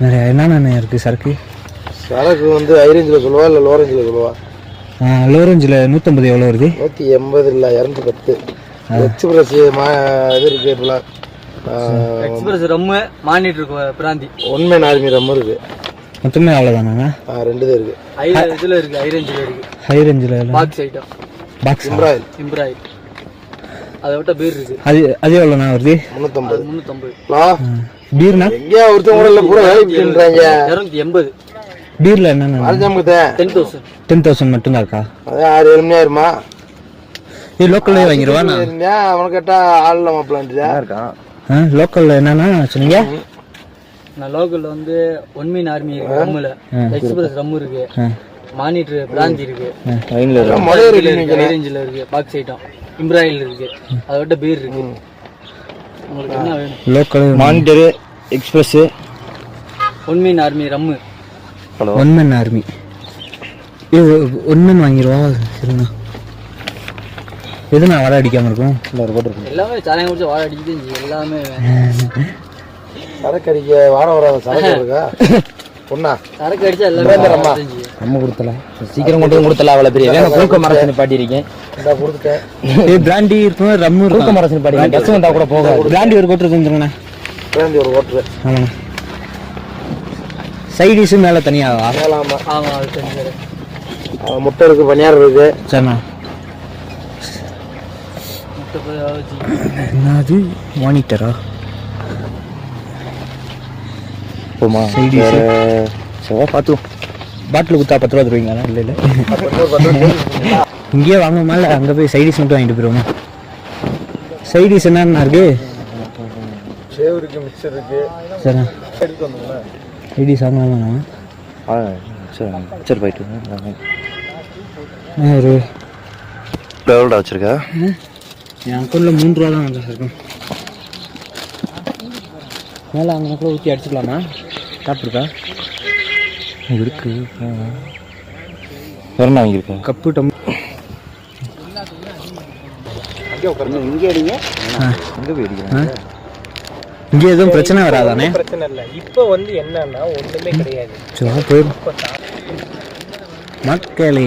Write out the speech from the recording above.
நிறைய என்னென்ன இருக்குது சரக்கு? சரக்கு வந்து ஐரேஞ்சில் சொல்லுவா இல்லை லோரேஞ்சில் சொல்லுவா? லோரஞ்சில் நூற்றம்பது எவ்வளோ வருது? நூற்றி எண்பது இல்லை இரநூத்தி பத்து. எக்ஸ்பிரஸ் மா இது இருக்கு இப்போலாம் express rum monitor brandy. One man army rum இருக்கு. மொத்தமே அவ்வளோதானாங்க ஆ, ரெண்டு தான் இருக்கு ஐ இதுல இருக்கு ஐ ரேஞ்சில் இருக்கு. ஹை ரேஞ்சில் பாக்ஸ் ஐட்டம் பாக்ஸ் இம்ராயில். இம்ப்ராய் அதை விட்ட பீர் இருக்கு. அது அது எவ்வளோண்ணா வருது? முந்நூற்றம்பது முந்நூற்றம்பது பீர்னா? எங்கேயா ஒருத்தன் கூட இல்லை பூரா வேலைக்குன்றாங்க இரநூத்தி எண்பது. பீரில் என்னென்ன? அரைஞ்சாமுக்கத்தே டென் தௌசண்ட். டென் தௌசண்ட் மட்டும்தான் இருக்கா? அதே ஆறு ஏழு மணி ஆயிருமா இது லோக்கல்லே வாங்கிடுவா நான் இருந்தா அவனை கேட்டா ஆள் மாப்பிள்ளான்ட்டுதா இருக்கான் ஆ லோக்கலில் என்னென்னா சொன்னீங்க? நான் லோக்கல்ல வந்து ஒன் மீன் ஆர்மி இருக்கு ரம்முல எக்ஸ்பிரஸ் ரம் இருக்கு. மானிட்டர் பிராந்தி இருக்கு. மொழி இருக்கு. ரேஞ்சில் இருக்கு பாக்ஸ் ஐட்டம் இம்ப்ராயில் இருக்கு அதை விட்ட பீர் இருக்கு. உங்களுக்கு என்ன வேணும்? Local monitor express one man army rum one man army இது ஒன் மேன் வாங்கிடுவா சரிண்ணா. எதுண்ணா வர அடிக்காமல் இருக்கும்? எல்லாமே சாராயம் குடிச்சா வாழ அடிக்குது எல்லாமே. சரக்கு அடிக்க வாட வராத சரக்கு இருக்கா? பொண்ணா? சரக்கு அடிச்சா எல்லாமே வாழ. நம்ம கொடுத்தல. சீக்கிரம் கொண்டு வந்து கொடுத்தல அவ்வளோ பெரிய. வேணும் குறுக்க மரத்தினு பாட்டியிருக்கேன் இந்தா கொடுத்துட்டேன். பிராண்டி இருக்கும் ரம்மு குறுக்க இருக்கும் மரத்தினு பாட்டி பஸ் வந்தா கூட போகாது. பிராண்டி ஒரு கோட்டு இருக்குங்கண்ணா பிராந்தி ஒரு ஓட்டுரு ஆமாண்ணா சைடிஸு மேலே தனியாகவா மேலாமா ஆமா. அது தெரிஞ்சது முட்டை இருக்கு பனியாரம் இருக்கு. சரிண்ணா. என்னது? மானிட்டரா? போமா சைடிஸு சரி பார்த்து பாட்டில் குத்தா பத்து ரூபா தருவீங்களா? இல்லை இல்லை. இங்கேயே வாங்குமா இல்லை அங்கே போய் சைடிஸ் மட்டும் வாங்கிட்டு போயிடுவோமா சைடிஸ் என்னென்ன இருக்கு? சேவ் இருக்கு மிக்சர் இருக்கு சரிண்ணா எடுத்து வந்துங்களேன் சைடிஸ் வாங்கலாமா ஆ சரி சரி போயிட்டு ஒரு எவ்வளோடா வச்சிருக்கா? என் அக்கௌண்ட்டில் மூணு ரூபா தான் வந்து இருக்கும். மேலே அங்கே கூட ஊற்றி அடிச்சுக்கலாமா? டாப் இருக்கா. வேற வாங்கியிருக்கேன் கப்பு டம் இங்கே அடிங்க. எங்கே போய் அடிக்கிறேன். இங்கே எதுவும் பிரச்சனை வராதானே? பிரச்சனை இல்லை. இப்போ வந்து என்னன்னா ஒண்ணுமே கிடையாது. சரி போயிடும் மக்களே